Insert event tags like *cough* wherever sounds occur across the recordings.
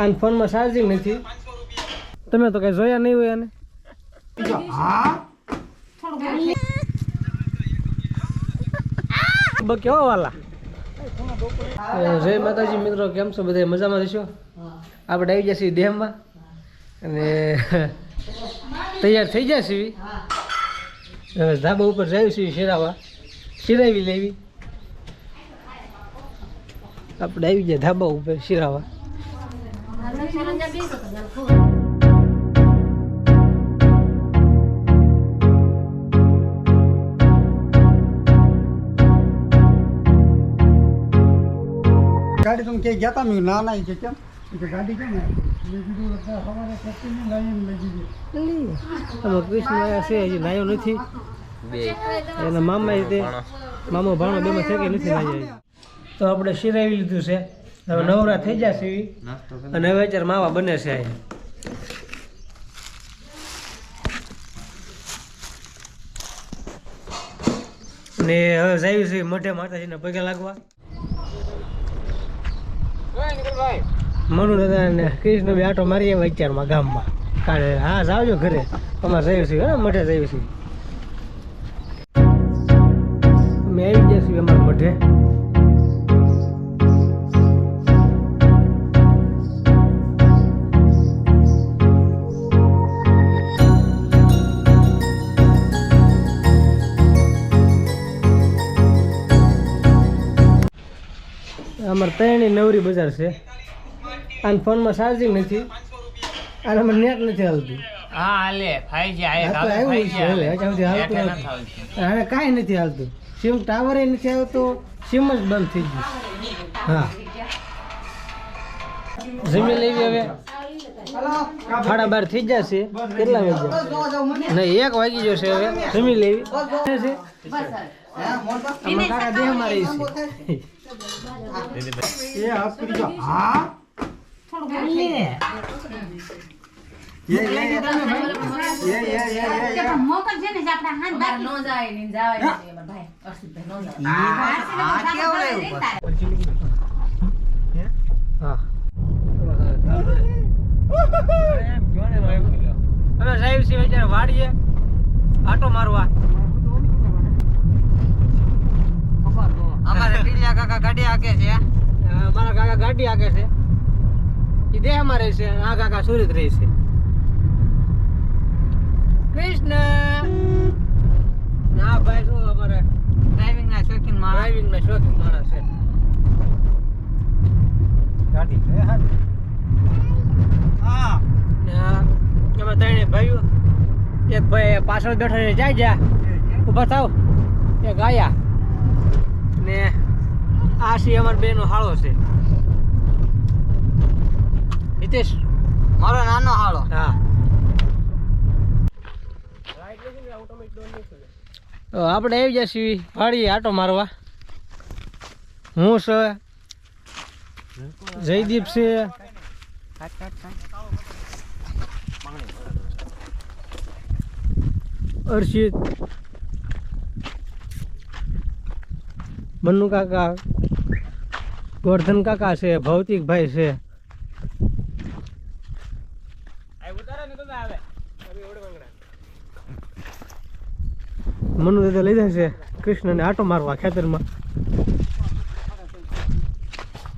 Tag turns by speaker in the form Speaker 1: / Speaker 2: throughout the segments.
Speaker 1: આના ફોનમાં ચાર્જિંગ નથી. તમે તો કઈ જોયા નહીં હોય આને કેવા વાલા. જય માતાજી મિત્રો, કેમ છો બધા મજામાં છો? આપણે આવી જશે ડેમમાં. અને તૈયાર થઈ છીએ. હવે ધાબા ઉપર જાય છીએ શિરાવા. શિરાવી લેવી. આપણે આવી ગયા ધાબા ઉપર શિરાવા.
Speaker 2: ગાડી તમે ક્યાંય ગયા હતા મેં ના ના કે કેમ? કે ગાડી કેમ
Speaker 1: કૃષ્ણ આયા છે હજી નથી. એના મામા મામો ભાણો બેમાં થકી નથી નાયા તો આપણે શિરાવી લીધું છે. હવે નવરા થઈ જશે અને હવે અત્યારે માવા બને છે ને હવે જાય છે મોઢે માતાજીને પગે લાગવા. મનુ દાદા ને કૃષ્ણ બી આટો મારી આવ્યા અત્યારમાં ગામમાં. કાલે હા જાવજો ઘરે. અમારે જઈએ છે હા મઢે જઈએ છે. અમે આવી ગયા છીએ અમારા મઢે. ત્રણેય નવરી બજાર છે. આને ફોનમાં ચાર્જિંગ નથી. આનામાં નેટ નથી હાલતું.
Speaker 3: હા હાલે. ફાઈજી
Speaker 1: આવ્યું છે હવે
Speaker 3: હાલે.
Speaker 1: હજી હાલતું
Speaker 3: નેટ
Speaker 1: નથી.
Speaker 3: નથી
Speaker 1: કાંઈ નથી હાલતું. સિમ ટાવર નથી આવતો. સિમ જ બંધ થઈ ગયું. હા. જમી લેવી હવે? સાડા બાર થઈ જશે. કેટલા વાગ્યા? નહીં એક વાગી જશે હવે. જમી લેવી. છે? કાકા દેહ મારે છે.
Speaker 2: એ હાથ કરી જો હા એ એ એ એ એ એ એ
Speaker 1: હા હવે સાહેબ છે અત્યારે વાડીએ આટો મારવા
Speaker 3: અમારે ટીલિયા કાકા ગાડી હાકે છે.
Speaker 1: મારા કાકા ગાડી આગે છે. એ દેહમાં રહે છે આ કાકા સુરત રહે છે. કૃષ્ણ. ના ભાઈ શું અમારે
Speaker 3: ડ્રાઇવિંગ ના શોખીન માણસ.
Speaker 1: ડ્રાઇવિંગ ના શોખીન માણસ છે.
Speaker 2: ગાડી છે હા.
Speaker 1: ત્રણે ભાઈઓ. એક ભાઈ પાછળ બેઠો જાય જા. ઊભા થાવ. એક આયા. ને આ છે અમારા બેનો હાળો છે. હિતેશ
Speaker 3: મારો નાનો હાળો.
Speaker 1: હા. આપણે આવી જશે વાડીએ આટો મારવા. હું છે જયદીપ છે. અર્ષિત મન્નુ કાકા. ગોરધન કાકા છે ભૌતિકભાઈ છે મનુ દાદા લઈ જશે કૃષ્ણને આટો મારવા ખેતરમાં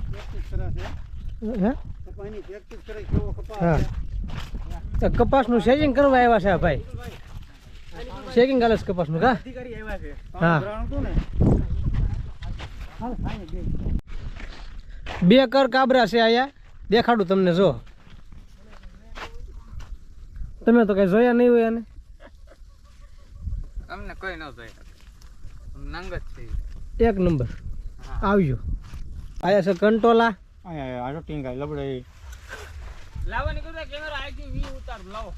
Speaker 2: પ્રેક્ટિસ કરે છે
Speaker 1: હે
Speaker 2: કપાસની પ્રેક્ટિસ કરે કેવો કપાસ
Speaker 1: હા તો કપાસનું સેજિંગ કરવા આવ્યા છે આ ભાઈ સેકિંગ કાલે છે કપાસનું કા હા.
Speaker 2: બે
Speaker 1: કર કાબરા છે અહીંયા દેખાડું તમને જો. તમે તો કઈ જોયા નહીં હોય એને.
Speaker 3: અમને કોઈ ન જોઈ નંગ જ છે.
Speaker 1: એક નંબર. આવજો. આયા છે કંટોલા.
Speaker 2: આયા આજો ટીંગા લબડે
Speaker 3: લાવવાની કરતા કેમેરા આઈ વી ઉતાર લાવો.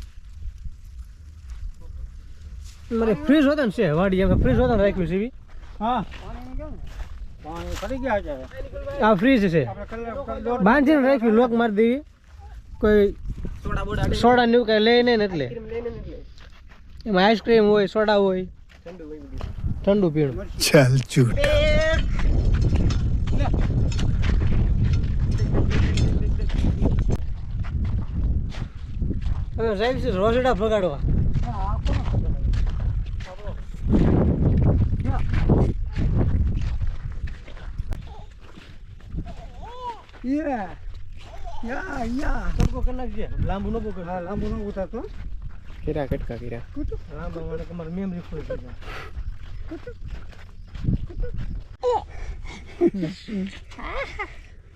Speaker 1: મારે ફ્રીજ હોતા ને છે વાડી એમ ફ્રીજ હોતા રાખ્યું છે
Speaker 2: હા પાણી કેવું પાણી પડી ગયા છે
Speaker 1: આ ફ્રીજ છે
Speaker 2: આપણે કલાક દોઢ
Speaker 1: બાંધીને રાખ્યું લોક મારી દેવી કોઈ
Speaker 3: સોડા બોડા
Speaker 1: સોડા ને એવું કઈ લઈ નહીં ને એટલે એમાં આઈસ્ક્રીમ હોય સોડા હોય ઠંડુ પીણું
Speaker 2: ચાલ ચૂટ
Speaker 1: અમે સાહેબ છે રોસડા ભગાડવા
Speaker 2: હા, આ કોનો ખબર? યા. યા. યા, યા.
Speaker 1: તડકો કરી નાખજે લાંબુ ન પકડ
Speaker 2: હા, લાંબુ ન ઉતારતો.
Speaker 3: કિરા કટકા કિરા
Speaker 2: કૂટું.
Speaker 1: લાંબા માટે તમારે મેમરી ફૂલ થઈ જાય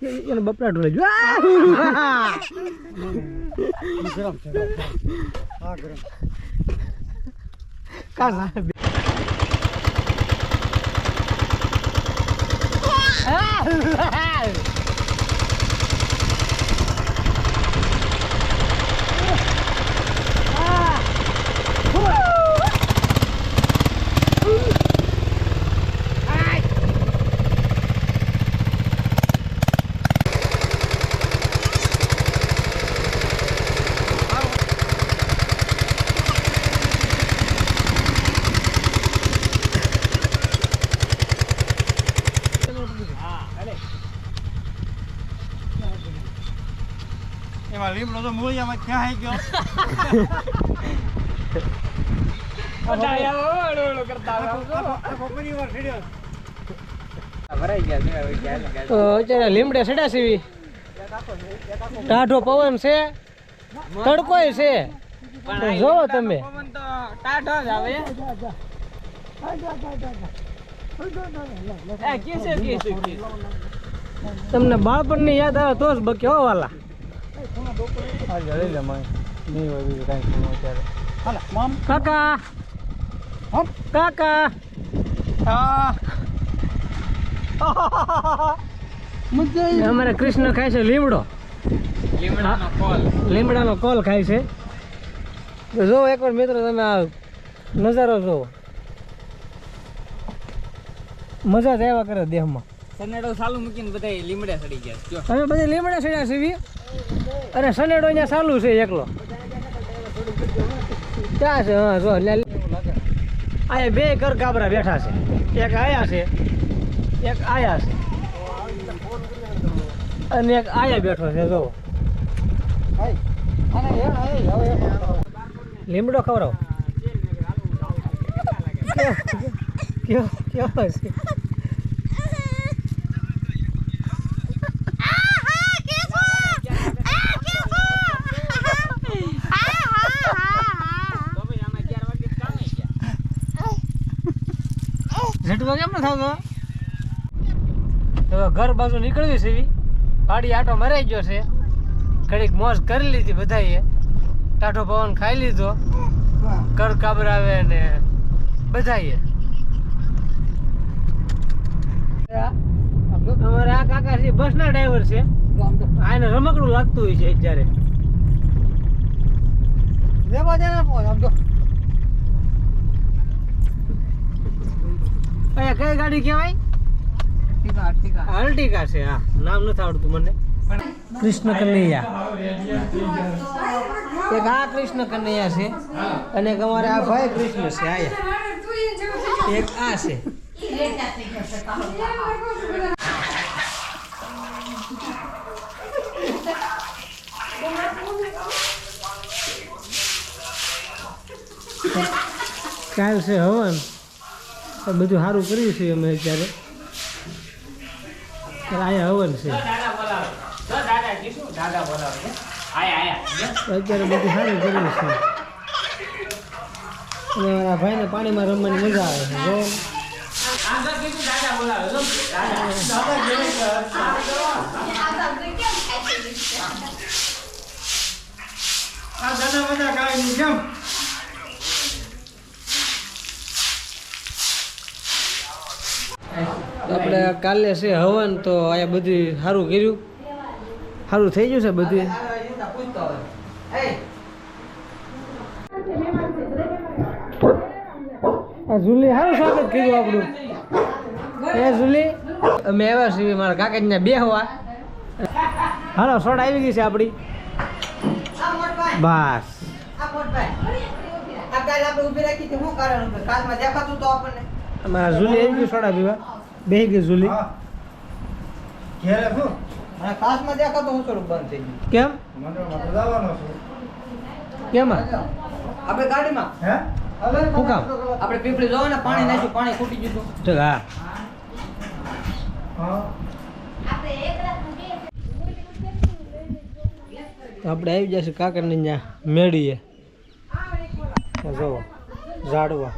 Speaker 1: એ- એને બપલાટ લઈ જો
Speaker 2: ગરમ છે ગરમ. હા ગરમ
Speaker 1: કાલા
Speaker 2: એમાં લીમડો તો મૂળિયામાં ક્યાં ગયો? *laughs*
Speaker 1: લીમડે સડ્યા સીવી ટાઢો પવન છે. તડકોય છે. જોવો તમે.
Speaker 3: ટાઢો જ આવે.
Speaker 1: તમને બાળપણની યાદ આવે તો જ બકે વાલા.
Speaker 3: લઈ લે મને નહીં હોય બીજું કાંઈ không અત્યારે
Speaker 2: હાલે મામ.
Speaker 1: કાકા!
Speaker 2: હમ
Speaker 1: કાકા!
Speaker 2: મજા
Speaker 1: અમારે કૃષ્ણ ખાય છે લીમડો.
Speaker 3: લીમડાનો કોલ.
Speaker 1: લીમડાનો કોલ ખાય છે. તો જો એકવાર મિત્રો તમે આ નજારો જોવો મજા જ આવ્યા કરે દેહમાં.
Speaker 3: સનેડો ચાલુ મૂકીને બધા લીમડા સડી ગયા તમે
Speaker 1: અમે બધી લીમડા સડ્યા સીવી અને સનેડો અહીંયા ચાલુ છે એકલો. ક્યાં છે? હા, જો અહીંયા બે કર કાબરા બેઠા છે. એક આયા છે, એક આયા છે. અને એક આયા બેઠો છે, જો. લીમડો ખવડાવો. કેવો કેવો ઝટકો કેમ ન થતો હવે ઘર બાજુ નીકળવી છે ગાડી આટો મરાઈ ગયો છે. ઘડીક મોજ કરી લીધી બધાએ. ટાઢો પવન ખાઈ લીધો. કર કાબરાવે ને બધાએ. અમારા આ કાકા છે, બસના ડ્રાઈવર છે. આને રમકડું લાગતું હોય છે અત્યારે
Speaker 2: લેવા દે ને ફોન આમ તો
Speaker 1: અહીંયા કઈ ગાડી કહેવાય? અર્ટિકા છે હા. નામ નથી આવડતું મને. કૃષ્ણ કનૈયા એક આ કૃષ્ણ કનૈયા છે અને એક અમારે આ ભાઈ કૃષ્ણ છે આયા એક આ છે. કાલ છે હવન. બધું સારું કર્યું છે અમે અત્યારે. અહીંયા હવન છે. અત્યારે બધું સારું કર્યું છે. અને મારા ભાઈને પાણીમાં રમવાની મજા આવે છે
Speaker 2: કેમ?
Speaker 1: આપણે કાલે છે હવન તો અહીંયા બધું સારું કર્યું. સારું થઈ ગયું છે બધું? ઝુલી સારું સ્વાગત કર્યું આપણું. એ જુલી અમે આવ્યા છીએ મારા કાકાજીને બેહવા હાલો સોડા આવી ગઈ છે આપણી. બસ. અમારા જુલી આવી ગયું સોડા પીવા. બેહી ગઈ ઝુલી.
Speaker 2: હા. ઘેરે શું
Speaker 1: કેમ?
Speaker 2: મંડળમાં તો જવાનો છું.
Speaker 1: કેમાં?
Speaker 4: આપણે ગાડીમાં.
Speaker 2: હે? અલે
Speaker 1: શું કામ?
Speaker 4: આપણે પીપળી જોવો ને પાણી નાખ્યું પાણી ખૂટી ગયું હતું.
Speaker 1: ચલ હા.
Speaker 2: હા.
Speaker 1: તો આપણે આવી જશે કાકરની ત્યાં મેળીએ. જો ઝાડવા.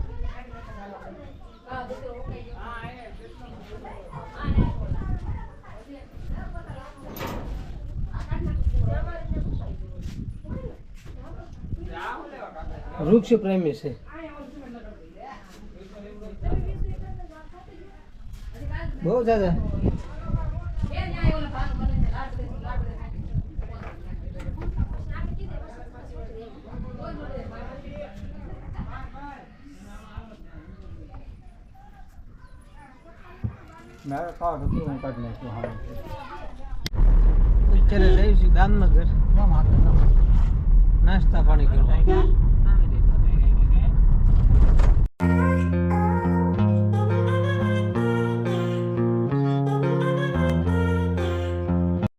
Speaker 1: વૃક્ષ પ્રેમી છે. બહુ દાદા અત્યારે જઈશું દામનગર નાસ્તા પાણી કરવા.